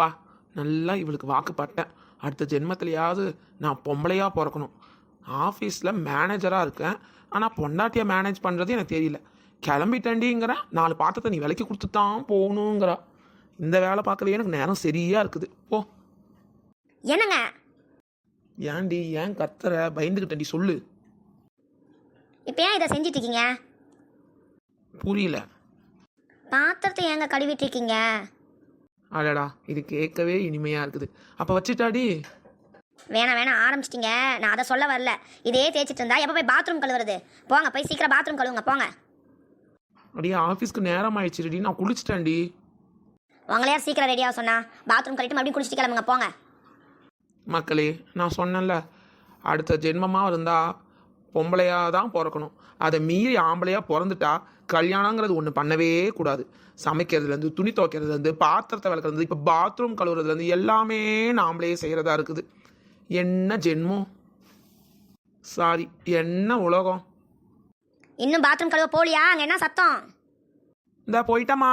அப்பா. நல்லா இவளுக்கு வாக்குப்பட்டேன் அடுத்த ஜென்மத்திலையாவது நான் பொம்பளையா பிறக்கணும். ஆஃபீஸில் மேனேஜராக இருக்கேன். ஆனால் பொண்டாட்டியை மேனேஜ் பண்ணுறது எனக்கு தெரியல. கிளம்பிட்டண்டிங்கிற நாலு பாத்திரத்தை நீ விலைக்கு கொடுத்து தான் போகணுங்கிறா. இந்த வேலை பார்க்கவே எனக்கு நேரம் சரியாக இருக்குது. போ. என்னங்க? ஏன்டி ஏன் கத்துற? பயந்துக்கிட்டேன்டி சொல்லு. இப்போ ஏன் இதை செஞ்சிட்டு இருக்கீங்க புரியல. பாத்திரத்தை ஏங்க கழுவிட்டு இருக்கீங்க அடடா இது கேட்கவே இனிமையாக இருக்குது. அப்போ வச்சுட்டாடி. வேணாம் வேணாம் ஆரம்பிச்சிட்டிங்க. நான் அதை சொல்ல வரல. இதே தேய்ச்சிட்டு இருந்தா எப்போ போய் பாத்ரூம் கழுவுறது? போங்க போய் சீக்கிரம் பாத்ரூம் கழுவுங்க போங்க. அப்படியே ஆஃபீஸ்க்கு நேரம் ஆயிடுச்சுடி நான் குளிச்சிட்டேன்டி. உங்களே சீக்கிரம் ரெடியாக சொன்னா? பாத்ரூம் கழிட்டு மறுபடியும் குளிச்சுட்டு கிளம்புங்க போங்க. மக்களே நான் சொன்னேன்ல அடுத்த ஜென்மமாக இருந்தால் பொம்பளையாக தான் பிறக்கணும். அதை மீறி ஆம்பளையாக பிறந்துட்டா கல்யாணங்கிறது ஒன்று பண்ணவே கூடாது. சமைக்கிறதுலேருந்து துணி துவைக்கிறதுலேருந்து பாத்திரத்தை விளக்குறது இப்போ பாத்ரூம் கழுவுறதுலேருந்து எல்லாமே நாமளே செய்கிறதா இருக்குது. என்ன ஜென்மம்? சாரி என்ன உலகம்? இன்னும் பாத்ரூம் கழுவ போலியா? அங்கே என்ன சத்தம்? இந்த போயிட்டம்மா.